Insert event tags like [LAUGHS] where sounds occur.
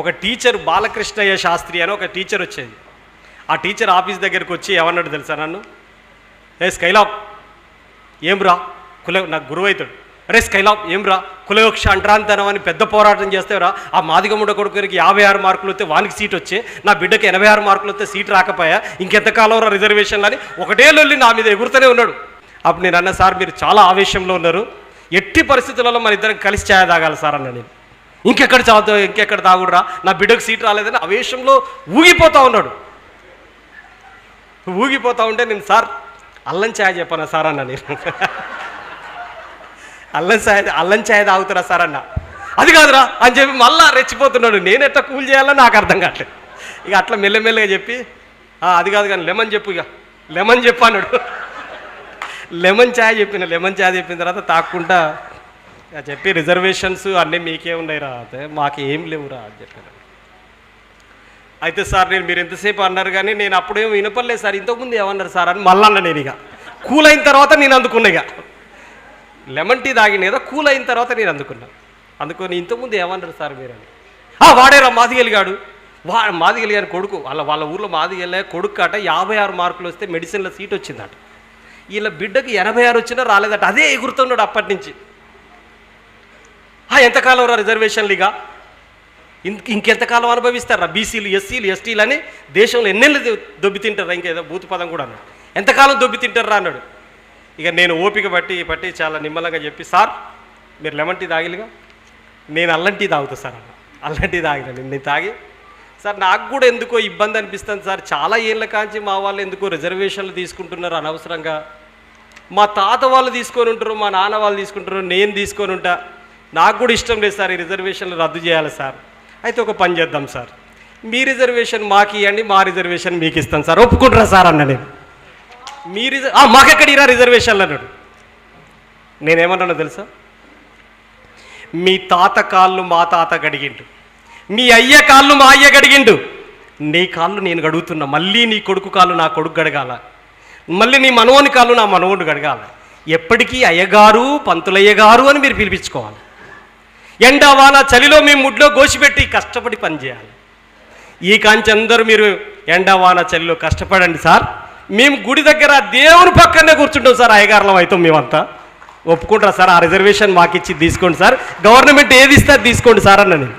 ఒక టీచర్ బాలకృష్ణయ్య శాస్త్రి అని ఒక టీచర్ వచ్చేది. ఆ టీచర్ ఆఫీస్ దగ్గరికి వచ్చి ఏమన్నాడు తెలుసా నన్ను? ఏ స్కైలాప్ ఏం రా కుల నాకు గురువు అవుతాడు. అరే స్కైలాప్ ఏం రా కులయోక్ష అంట్రాంతనం అని పెద్ద పోరాటం చేస్తేవరా? ఆ మాదిగముడ కొడుకునికి యాభై ఆరు మార్కులు వస్తే వానికి సీట్ వచ్చే నా బిడ్డకి ఎనభై ఆరు మార్కులు వస్తే సీట్ రాకపోయా? ఇంకెంతకాలం రా రిజర్వేషన్లు అని ఒకటే లొల్లి నా మీద ఎగురుతూనే ఉన్నాడు. అప్పుడు నేను అన్న సార్ మీరు చాలా ఆవేశంలో ఉన్నారు. ఎట్టి పరిస్థితులలో మన ఇద్దరం కలిసి ఛాయ తాగాలి సార్ అన్న నేను. ఇంకెక్కడ చావుతా ఇంకెక్కడ తాగుడురా? నా బిడ్డకు సీట్ రాలేదని ఆవేశంలో ఊగిపోతూ ఉన్నాడు. ఊగిపోతూ ఉంటే నేను సార్ అల్లం ఛాయ్ చెప్పనా సార్ అన్న నేను? [LAUGHS] అల్లం ఛాయ్ అల్లం ఛాయ్ తాగుతురా సార్ అన్న? అది కాదురా అని చెప్పి మళ్ళా రెచ్చిపోతున్నాడు. నేను ఎట్లా కూల్ చేయాలో నాకు అర్థం కావట్లేదు. ఇక అట్లా మెల్లమెల్లగా చెప్పి అది కాదు కానీ లెమన్ చెప్పు ఇక. లెమన్ చెప్పు అన్నాడు. [LAUGHS] లెమన్ ఛాయ్ చెప్పిన లెమన్ ఛాయ్ చెప్పిన తర్వాత తాక్కుండా చెప్పి రిజర్వేషన్స్ అన్నీ మీకే ఉన్నాయిరా రా మాకు ఏం లేవురా అని చెప్పాను అయితే సార్ నేను మీరు ఎంతసేపు అన్నారు కానీ నేను అప్పుడేం వినపడలేదు సార్. ఇంతకుముందు ఏమన్నారు సార్ అని మళ్ళా అన్న నేను ఇక. కూల్ అయిన తర్వాత నేను అందుకున్నా ఇక. లెమన్ టీ తాగిన కదా కూల్ అయిన తర్వాత నేను అందుకున్నా. అందుకొని ఇంతకుముందు ఏమన్నారు సార్ మీరు అని. వాడేరా మాదిగలిగాడు వా మాదిగలిగారు కొడుకు వాళ్ళ వాళ్ళ ఊర్లో మాదిగలే కొడుకు అట యాభై ఆరు మార్కులు వస్తే మెడిసిన్లో సీట్ వచ్చిందట. వీళ్ళ బిడ్డకి ఎనభై ఆరు వచ్చినా రాలేదట అదే ఎగురుతున్నాడు అప్పటి నుంచి. ఎంతకాలం రా రిజర్వేషన్లు ఇక? ఇంక ఇంకెంతకాలం అనుభవిస్తారా? బీసీలు ఎస్సీలు ఎస్టీలు అని దేశంలో ఎన్నెళ్ళు దొబ్బి తింటారా ఇంకేదో భూత పదం కూడా అన్నాడు. ఎంతకాలం దొబ్బి తింటారా అన్నాడు. ఇక నేను ఓపిక పట్టి పట్టి చాలా నిమ్మలంగా చెప్పి సార్ మీరు లెమన్ టీ తాగిలుగా? నేను అల్లం టీ తాగుతా సార్ అన్న. అల్లం టీ తాగిన నేను తాగి సార్ నాకు కూడా ఎందుకో ఇబ్బంది అనిపిస్తుంది సార్. చాలా ఏళ్ళ కాంచి మా వాళ్ళు ఎందుకో రిజర్వేషన్లు తీసుకుంటున్నారు అనవసరంగా. మా తాత వాళ్ళు తీసుకొని ఉంటారు మా నాన్న వాళ్ళు తీసుకుంటారు నేను తీసుకొని ఉంటా. నాకు కూడా ఇష్టం లేదు సార్ ఈ రిజర్వేషన్లు రద్దు చేయాలి సార్. అయితే ఒక పని చేద్దాం సార్. మీ రిజర్వేషన్ మాకు ఇవ్వండి మా రిజర్వేషన్ మీకు ఇస్తాను సార్. ఒప్పుకుంటారా సార్ అన్న నేను? మీ రిజర్ మాకెక్కడ ఇరా రిజర్వేషన్లు అన్నాడు? నేనేమన్నానో తెలుసా? మీ తాత కాళ్ళు మా తాత గడిగిండు మీ అయ్య కాళ్ళు మా అయ్య గడిగిండు నీ కాళ్ళు నేను గడుగుతున్నా మళ్ళీ నీ కొడుకు కాళ్ళు నా కొడుకు గడగాల మళ్ళీ నీ మనవని కాళ్ళు నా మనవడు గడగాల ఎప్పటికీ అయ్యగారు పంతులయ్య గారు అని మీరు పిలిపించుకోవాలి. ఎండ వాన చలిలో మేము ముడ్లో గోసిపెట్టి కష్టపడి పనిచేయాలి. ఈ కాంచి అందరూ మీరు ఎండ వాన చలిలో కష్టపడండి సార్. మేము గుడి దగ్గర దేవుని పక్కనే కూర్చుంటాం సార్ అయ్యగారులం అవుతాం మేమంతా. ఒప్పుకుంటారా సార్? ఆ రిజర్వేషన్ మాకు ఇచ్చి తీసుకోండి సార్. గవర్నమెంట్ ఏది ఇస్తే తీసుకోండి సార్ అన్న నేను.